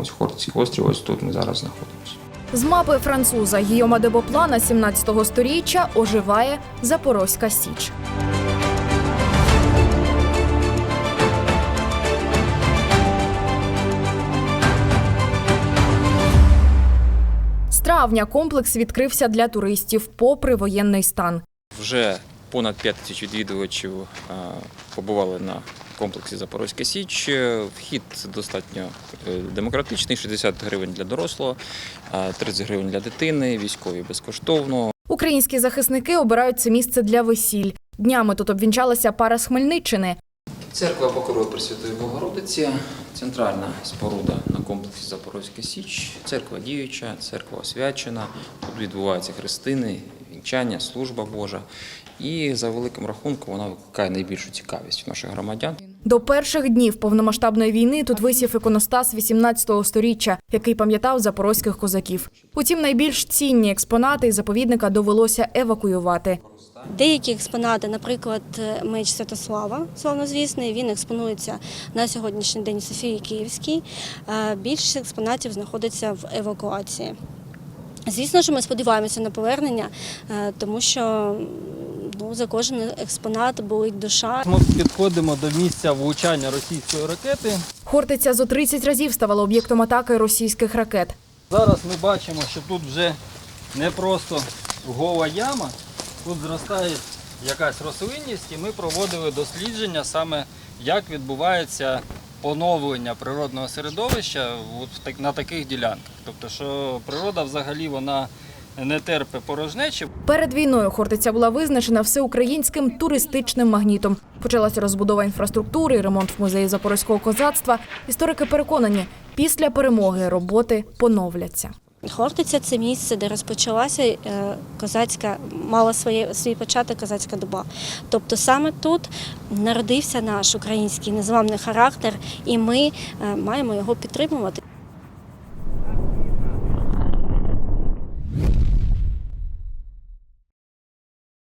Ось Хортицький острів, ось тут ми зараз знаходимося. З мапи француза Гійома де Боплана 17-го сторіччя оживає Запорозька Січ. З травня комплекс відкрився для туристів попри воєнний стан. Вже понад 5 тисяч відвідувачів е, побували на комплексі Запорозька Січ. Е, Вхід достатньо е, демократичний: 60 гривень для дорослого, е, 30 гривень для дитини, військові безкоштовно. Українські захисники обирають це місце для весіль. Днями тут обвінчалася пара з Хмельниччини. Церква Покрової Пресвятої Богородиці, центральна споруда на комплексі Запорозька Січ. Церква діюча, церква освячена. Тут відбуваються хрестини, вінчання, служба Божа. І за великим рахунком вона викликає найбільшу цікавість в наших громадян. До перших днів повномасштабної війни тут висів іконостас 18-го сторіччя, який пам'ятав запорозьких козаків. Утім, найбільш цінні експонати із заповідника довелося евакуювати. Деякі експонати, наприклад, меч Святослава, славнозвісний, він експонується на сьогоднішній день в Софії Київській. Е, Більшість експонатів знаходиться в евакуації. Звісно ж, ми сподіваємося на повернення, е, тому що ну, за кожен експонат болить душа. Ми підходимо до місця влучання російської ракети. Хортиця зо 30 разів ставала об'єктом атаки російських ракет. Зараз ми бачимо, що тут вже не просто гола яма, тут зростає якась рослинність, і ми проводили дослідження саме як відбувається поновлення природного середовища на таких ділянках. Тобто, що природа взагалі вона не терпе порожнечі, Перед війною Хортиця була визначена всеукраїнським туристичним магнітом. Почалася розбудова інфраструктури, ремонт в музеї запорозького козацтва. Історики переконані, після перемоги роботи поновляться. Хортиця це місце, де розпочалася е, козацька, мала своє, свій початок козацька доба. Тобто саме тут народився наш український незламний характер, і ми е, маємо його підтримувати.